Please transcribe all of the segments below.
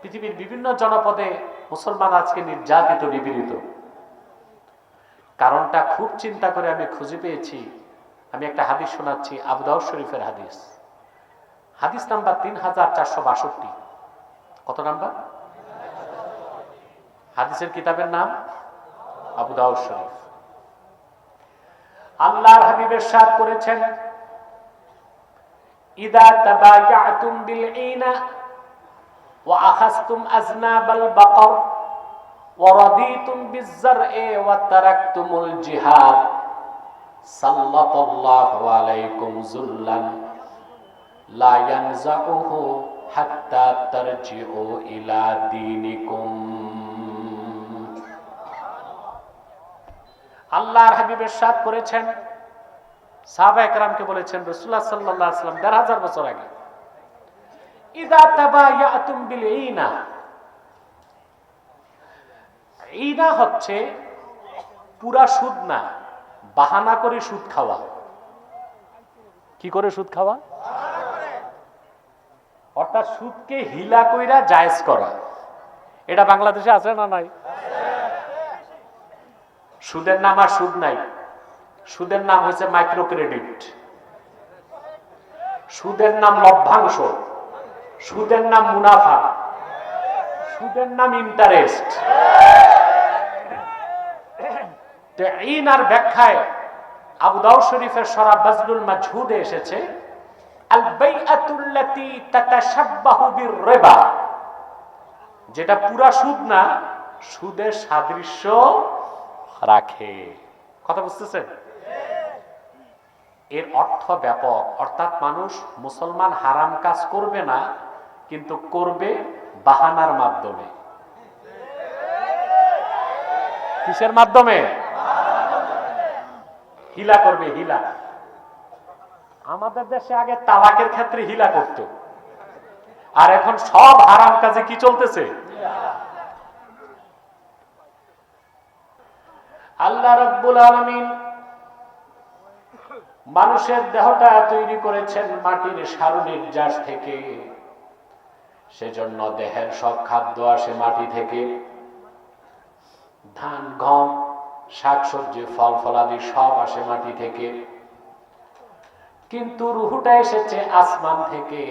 পৃথিবীর বিভিন্ন জনপদে মুসলমান আজকে নির্যাতিত, নিপীড়িত। কারণটা খুব চিন্তা করে আমি খুঁজে পেয়েছি। আমি একটা হাদিস শোনাচ্ছি আবুদাউ শরীফের হাদিস। হাদিস নাম্বার তিন হাজার চারশো বাষট্টি। কত নাম্বার? হাদিসের কিতাবের নাম? আবুদাউ শরীফ। আল্লাহর হাবিবের সাথ করেছেন, ইদা তাবায়াতুম বিল ইনা আযনাবাল বাকর, ওয়া রাদিতুম বিজ-জার'i ওয়া তারাকতুমুল জিহাদ। সাল্লাল্লাহু আলাইকুম যুল্লান লা ইয়ানজাউহু হাত্তা তারজিউ ইলা দীনিকুম। আল্লাহর হাবিবের সাথ করেছেন সাহাবা একরামকে বলেছেন রসুল্লাহ সাল্লাহ আসলাম দেড় হাজার বছর আগে। ইদা তাবায়াতুম বিল ইনা ইনা হচ্ছে পুরা সুদ না, বাহানা করে সুদ খাওয়া। কি করে সুদ খাওয়া? অর্থাৎ সুদকে হিলা কইরা জায়েজ করা। এটা বাংলাদেশে আছে না নাই? সুদের নাম আর সুদ নাই। সুদের নাম হচ্ছে মাইক্রো ক্রেডিট সুদের নাম লভ্যাংশ। সুদের নাম মুনাফা, সুদের নাম ইন্টারেস্ট ইন আর ব্যাখ্যায় আবু দাউদ শরীফের সরা বাজলুল মাজহুদে এসেছে যেটা পুরা সুদ না, সুদের সাদৃশ্য রাখে। কথা বুঝতেছেন? এর অর্থ ব্যাপক। অর্থাৎ মানুষ মুসলমান হারাম কাজ করবে না, কিন্তু করবে বাহানার মাধ্যমে। কিসের মাধ্যমে? হিলা করবে, হিলা। আমাদের দেশে আগে তালাকের ক্ষেত্রে হিলা করত। আর এখন সব হারাম কাজে কি চলতেছে? আল্লাহ রব্বুল আলমিন মানুষের দেহটা তৈরি করেছেন মাটির সারু নির্যাস থেকে। সেজন্য দেহের সব খাদ্য আসে মাটি থেকে। ধান, গম, শাকসবজি, ফল, ফলাদি সব আসে মাটি থেকে। কিন্তু রুহুটা এসেছে আসমান থেকে।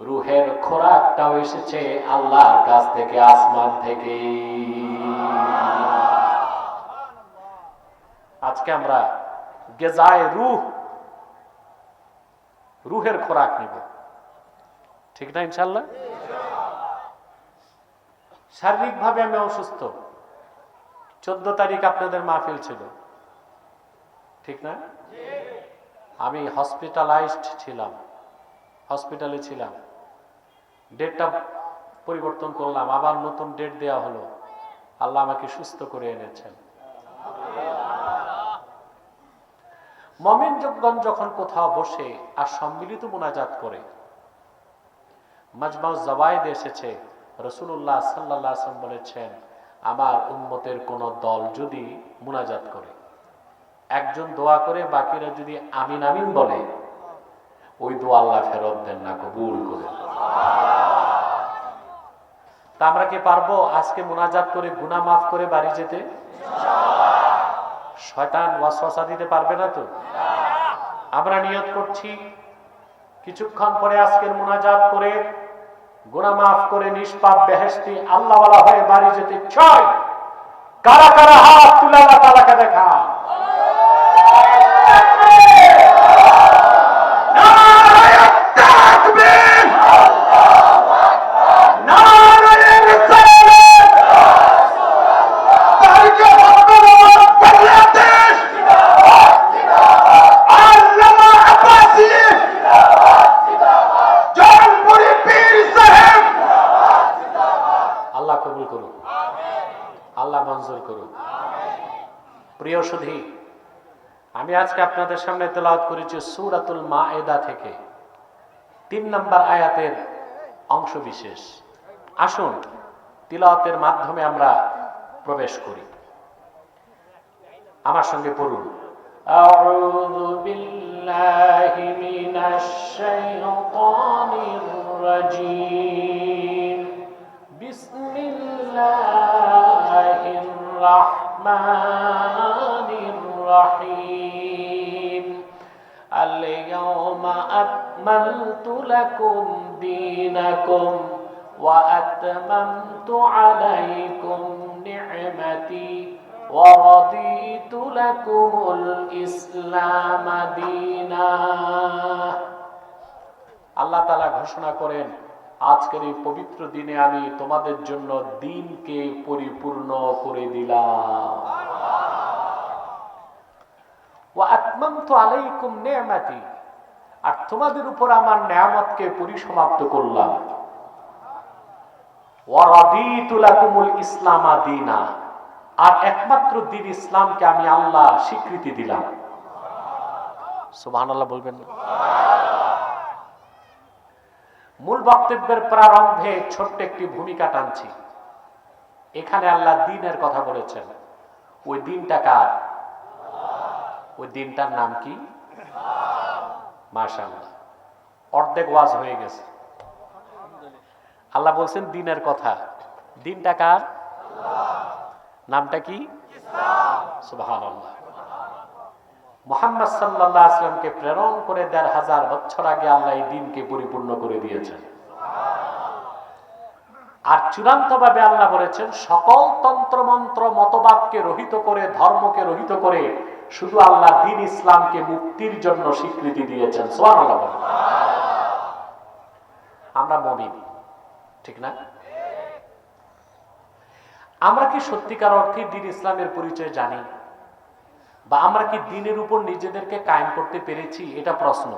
রুহের খোরাকটাও এসেছে আল্লাহর কাছ থেকে আসমান থেকে। আজকে আমরা গেজায় রুহ। রুহের খোরাক নিব। ঠিক না ইনশাল্লাহ শারীরিকভাবে আমি অসুস্থ। চোদ্দ তারিখ আপনাদের মাহফিল ছিল। ঠিক না? আমি হসপিটালাইজড ছিলাম। হসপিটালে ছিলাম। ডেটটা পরিবর্তন করলাম। আবার নতুন ডেট দেওয়া হলো। আল্লাহ আমাকে সুস্থ করে এনেছেন। মমিন যোগগণ যখন কোথাও বসে আর সম্মিলিত মোনাজাত করে মাজমাউ জবাইদ এসেছে রসুল্লাহ সাল্লাহ বলেছেন, আমার উম্মতের কোন দল যদি মোনাজাত করে, একজন দোয়া করে, বাকিরা যদি আমিন আমিন বলে, ওই দোয়া আল্লাহ ফেরত দেন না, কবুল করে তা আমরা কি পারব আজকে মোনাজাত করে গুনা মাফ করে বাড়ি যেতে? শয়তান ওয়াসওয়াসা দিতে পারবে না তো? আমরা নিয়ত করছি, কিছুক্ষণ পরে আজকের মোনাজাত করে গোনা মাফ করে, নিষ্পাপ বেহেস্তি আল্লাহ হয়ে বাড়ি যেতে ছয় কারা কারা হাত তুলে আল্লাহ তালাকে দেখা প্রিয় সুধি, আমি আজকে আপনাদের সামনে তেলাওয়াত করেছি সুরাতুল মা এদা থেকে। তিন নাম্বার আয়াতের অংশ বিশেষ। আসুন, তিলাওয়াতের মাধ্যমে আমরা প্রবেশ করি। আমার সঙ্গে পড়ুন। أعوذ بالله من الشيطان الرجيم بسم الله الرحمن أكملت لكم دينكم وأتممت عليكم نعمتي ورضيت لكم الإسلام دينا আল্লাহ তালা ঘোষণা করেন আজকের এই পবিত্র দিনে আমি তোমাদের জন্য দিনকে পরিপূর্ণ করে দিলাম ও আত্মান্ত আলাইকুম নেয়ামাতি আর তোমাদের উপর আমার নেয়ামতকে পরিসমাপ্ত করলাম। ইসলামা দিনা। আর একমাত্র দিন ইসলামকে আমি আল্লাহ স্বীকৃতি দিলাম। সুবহানাল্লাহ বলবেন। মূল বক্তব্যের প্রারম্ভে ছোট্ট একটি ভূমিকা টানছি। এখানে আল্লাহ দিনের কথা বলেছেন। ওই দিনটা কার? ওই দিনটার নাম কি? মাশাআল্লাহ। অর্ধেক ওয়াজ হয়ে গেছে। আল্লাহ বলছেন, দিনের কথা। দিনটা কার? নামটা কি? মোহাম্মদ সাল্লাহ আসলামকে প্রেরণ করে দেড় হাজার বছর আগে আল্লাহ এই দিনকে পরিপূর্ণ করে দিয়েছেন। আর চূড়ান্ত ভাবে আল্লাহ বলেছেন, সকল তন্ত্রমন্ত্র মতবাদকে রহিত করে, ধর্মকে রহিত করে শুধু আল্লাহ দিন ইসলামকে মুক্তির জন্য স্বীকৃতি দিয়েছেন। আল্লাহ আমরা মমিন, ঠিক না? আমরা কি সত্যিকার অর্থে দিন ইসলামের পরিচয় জানি? বা আমরা কি দিনের উপর নিজেদেরকে কায়েম করতে পেরেছি? এটা প্রশ্ন।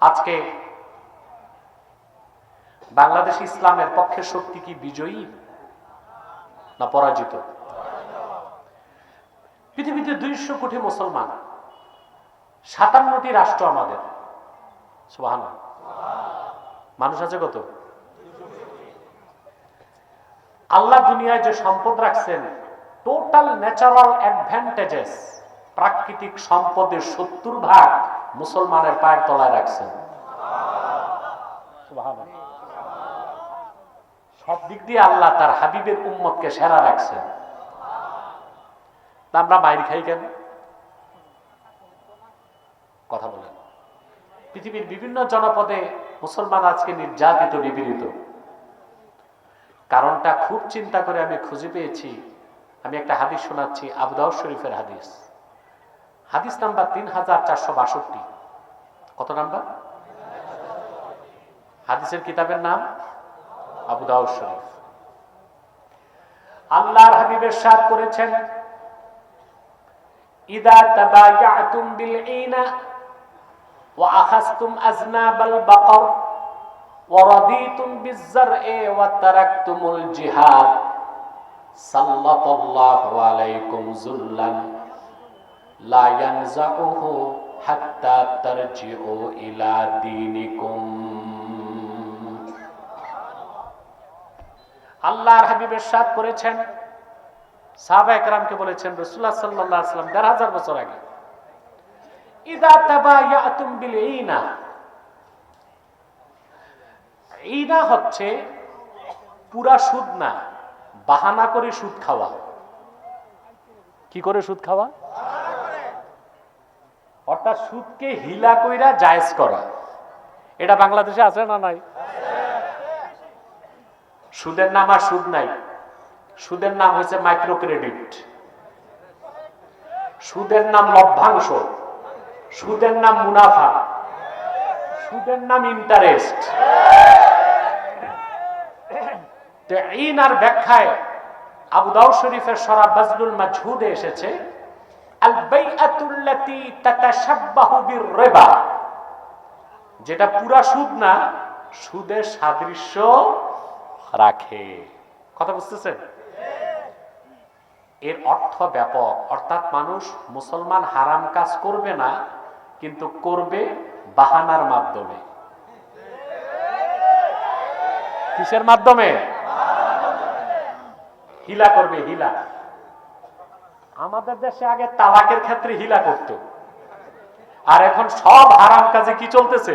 আজকে বাংলাদেশ ইসলামের পক্ষে শক্তি কি বিজয়ী না পরাজিত? পৃথিবীতে দুইশো কোটি মুসলমান। সাতান্নটি রাষ্ট্র আমাদের। সুবাহ মানুষ আছে কত? আল্লাহ দুনিয়ায় যে সম্পদ রাখছেন টোটাল ন্যাচারাল অ্যাডভান্টেজেস প্রাকৃতিক সম্পদের সত্তর ভাগ মুসলমানের পায়ের তলায় রাখছেন। সব দিক দিয়ে আল্লাহ তার হাবিবের উম্মতকে সেরা রাখছেন। তা আমরা বাইর খাই কেন? কথা বলেন। পৃথিবীর বিভিন্ন জনপদে মুসলমান আজকে নির্যাতিত, নিপীড়িত। কারণটা খুব চিন্তা করে আমি খুঁজে পেয়েছি। আমি একটা হাদিস শোনাচ্ছি আবুদাউ শরীফের হাদিস। হাদিস নাম্বার তিন হাজার চারশো বাষট্টি। কত নাম্বার? হাদিসের কিতাবের নাম আবুদাউ শরীফ। আল্লাহর হাবিবের সাথ করেছেন। ইদা তাবায়াতুম বিল ইনা ওয়া আখাযতুম আজনাবাল বাকর ورضيتم بالزرع وتركتم الجهاد سلط الله عليكم ذلا لا ينزعه حتى ترجعوا إلى دينكم আল্লাহর হাবিবের সাথ করেছেন সাহাবা একরামকে বলেছেন রসুল্লাহ সাল্লাহ আসলাম দেড় হাজার বছর আগে, ইদা তাবায়াতুম বিল ইনা ইনা হচ্ছে পুরা সুদ না, বাহানা করে সুদ খাওয়া। কি করে সুদ খাওয়া? অর্থাৎ সুদকে হিলা কইরা জায়েজ করা। এটা বাংলাদেশে আছে না নাই? সুদের নাম আর সুদ নাই। সুদের নাম হচ্ছে মাইক্রো ক্রেডিট সুদের নাম লভ্যাংশ। সুদের নাম মুনাফা। সুদের নাম ইন্টারেস্ট। আর ব্যাখ্যায় আবু দাউদ শরীফের সরা বাজলুল মাজহুদে এসেছে যেটা পুরা সুদ না, সুদের সাদৃশ্য রাখে। কথা বুঝতেছেন? এর অর্থ ব্যাপক। অর্থাৎ মানুষ মুসলমান হারাম কাজ করবে না, কিন্তু করবে বাহানার মাধ্যমে। কিসের মাধ্যমে? হিলা করবে, হিলা। আমাদের দেশে আগে তালাকের ক্ষেত্রে হিলা করত। আর এখন সব হারাম কাজে কি চলতেছে?